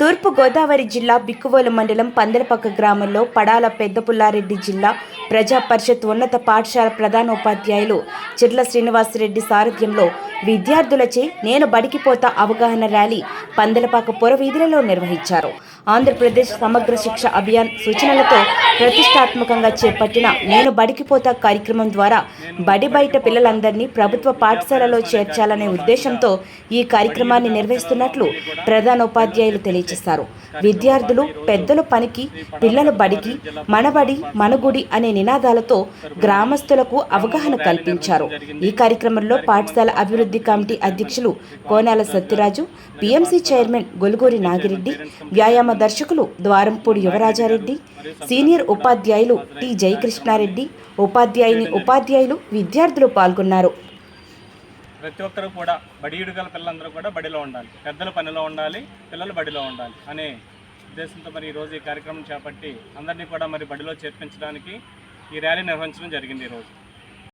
తూర్పు గోదావరి జిల్లా బిక్కువోలు మండలం పందెలపక్క గ్రామంలో పడాల పెద్దపుల్లారెడ్డి జిల్లా ప్రజా పరిషత్ ఉన్నత పాఠశాల ప్రధానోపాధ్యాయులు చిర్ల శ్రీనివాసరెడ్డి సారథ్యంలో విద్యార్థులచే నేను బడికిపోతా అవగాహన ర్యాలీ పందలపాక పొర వీధులలో నిర్వహించారు. ఆంధ్రప్రదేశ్ సమగ్ర శిక్ష అభియాన్ సూచనలతో ప్రతిష్టాత్మకంగా చేపట్టిన నేను బడికిపోతా కార్యక్రమం ద్వారా బడి బయట పిల్లలందరినీ ప్రభుత్వ పాఠశాలలో చేర్చాలనే ఉద్దేశంతో ఈ కార్యక్రమాన్ని నిర్వహిస్తున్నట్లు ప్రధానోపాధ్యాయులు తెలియజేశారు. విద్యార్థులు పెద్దల పనికి పిల్లల బడికి మనబడి మనగుడి అనే నినాదాలతో గ్రామస్తులకు అవగాహన కల్పించారు. ఈ కార్యక్రమంలో పాఠశాల అభివృద్ధి కమిటీ అధ్యక్షులు కోనాల సత్యరాజు పిఎంసి చైర్మన్ గొలుగూరి నాగిరెడ్డి వ్యాయామ దర్శకులు ద్వారంపూడి యువరాజారెడ్డి సీనియర్ ఉపాధ్యాయులు టి జయకృష్ణారెడ్డి ఉపాధ్యాయుని ఉపాధ్యాయులు విద్యార్థులు పాల్గొన్నారు. ప్రతి ఒక్కరు కూడా బడియుడు గల పిల్లలందరూ కూడా బడిలో ఉండాలి. పెద్దలు పనిలో ఉండాలి పిల్లలు బడిలో ఉండాలి అనే ఉద్దేశంతో మరి ఈరోజు ఈ కార్యక్రమం చేపట్టి అందరినీ కూడా మరి బడిలో చేర్పించడానికి ఈ ర్యాలీ నిర్వహించడం జరిగింది ఈరోజు